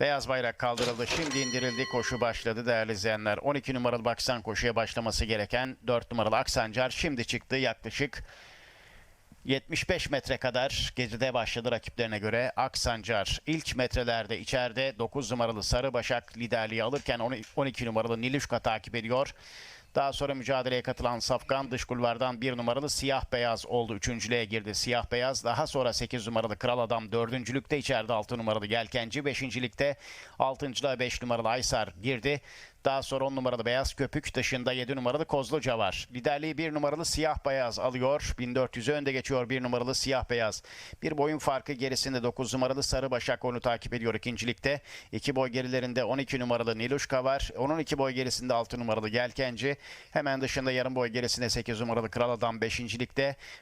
Beyaz bayrak kaldırıldı. Şimdi indirildi. Koşu başladı değerli izleyenler. 12 numaralı Baksan koşuya başlaması gereken 4 numaralı Aksancar şimdi çıktı. Yaklaşık 75 metre kadar geride başladı rakiplerine göre Aksancar. ilk metrelerde içeride 9 numaralı Sarı Başak liderliği alırken 12 numaralı Niluşka takip ediyor. Daha sonra mücadeleye katılan Safkan dış kulvardan 1 numaralı Siyah Beyaz oldu. Üçüncülüğe girdi Siyah Beyaz. Daha sonra 8 numaralı Kral Adam dördüncülükte içeride 6 numaralı Gelkenci. Beşincilikte 6. 5 numaralı Aysar girdi. Daha sonra 10 numaralı Beyaz Köpük dışında 7 numaralı Kozluca var. Liderliği 1 numaralı Siyah Beyaz alıyor. 1400'ü önde geçiyor 1 numaralı Siyah Beyaz. Bir boyun farkı gerisinde 9 numaralı Sarı Başak onu takip ediyor ikincilikte. 2 boy gerilerinde 12 numaralı Niluşka var. Onun 2 boy gerisinde 6 numaralı Gelkenci. Hemen dışında yarım boy gerisinde 8 numaralı Kral Adam 5.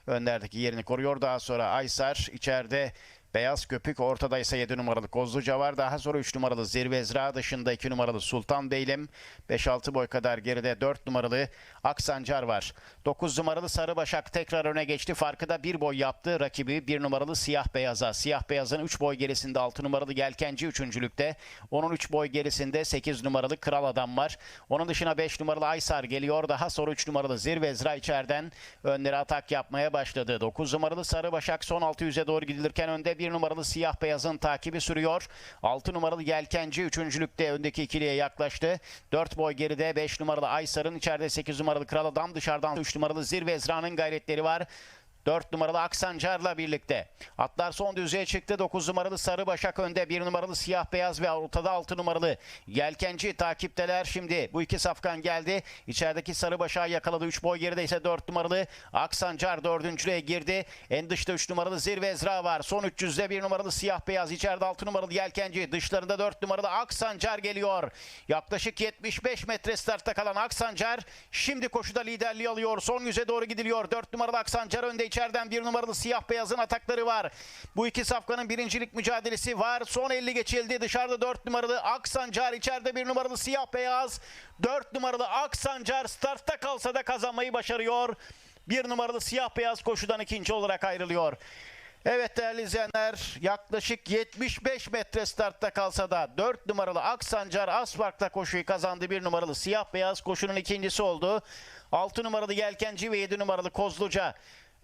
Önlerdeki yerini koruyor. Daha sonra Aysar içeride Beyaz Köpük ortada ise 7 numaralı Kozluca var. Daha sonra 3 numaralı Zirvezra dışında 2 numaralı Sultan Beylim. 5-6 boy kadar geride 4 numaralı Aksancar var. 9 numaralı Sarı Başak tekrar öne geçti. Farkı da 1 boy yaptı. Rakibi 1 numaralı Siyah Beyaz'a. Siyah Beyaz'ın 3 boy gerisinde 6 numaralı Gelkenci 3.lükte. Onun 3 boy gerisinde 8 numaralı Kral Adam var. Onun dışına 5 numaralı Aysar geliyor. Daha sonra 3 numaralı Zirvezra içeriden önlere atak yapmaya başladı. 9 numaralı Sarı Başak son 600'e doğru gidilirken önde 1 numaralı Siyah Beyaz'ın takibi sürüyor. 6 numaralı Gelkenci 3.lükte öndeki ikiliye yaklaştı. 4 boy geride 5 numaralı Aysar'ın içeride 8 numaralı Kral Adam dışarıdan 3 numaralı Zirve Ezra'nın gayretleri var. 4 numaralı Aksancar'la birlikte. Atlar son düzeye çıktı. 9 numaralı Sarı Başak önde. 1 numaralı Siyah Beyaz ve ortada 6 numaralı Yelkenci takipteler. Şimdi bu iki safkan geldi. İçerideki Sarı Başak'ı yakaladı. 3 boy geride ise 4 numaralı Aksancar dördüncülüğe girdi. En dışta 3 numaralı Zirve Ezra var. Son 300'de 1 numaralı Siyah Beyaz. içeride 6 numaralı Yelkenci. Dışlarında 4 numaralı Aksancar geliyor. Yaklaşık 75 metre startta kalan Aksancar şimdi koşuda liderliği alıyor. Son yüze doğru gidiliyor. 4 numaralı Aksancar önde içeriden 1 numaralı Siyah Beyaz'ın atakları var. Bu iki safkanın birincilik mücadelesi var. Son 50 geçildi. Dışarıda 4 numaralı Aksancar içeride 1 numaralı Siyah Beyaz. 4 numaralı Aksancar startta kalsa da kazanmayı başarıyor. 1 numaralı Siyah Beyaz koşudan ikinci olarak ayrılıyor. Evet değerli izleyenler yaklaşık 75 metre startta kalsa da 4 numaralı Aksancar Aspark'ta koşuyu kazandı. 1 numaralı Siyah Beyaz koşunun ikincisi oldu. 6 numaralı Yelkenci ve 7 numaralı Kozluca.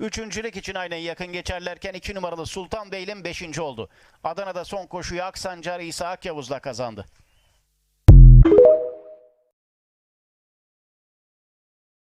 Üçüncülük için aynen yakın geçerlerken 2 numaralı Sultan Beylim 5. oldu. Adana'da son koşuyu Aksancar İsa Akyavuz'la kazandı.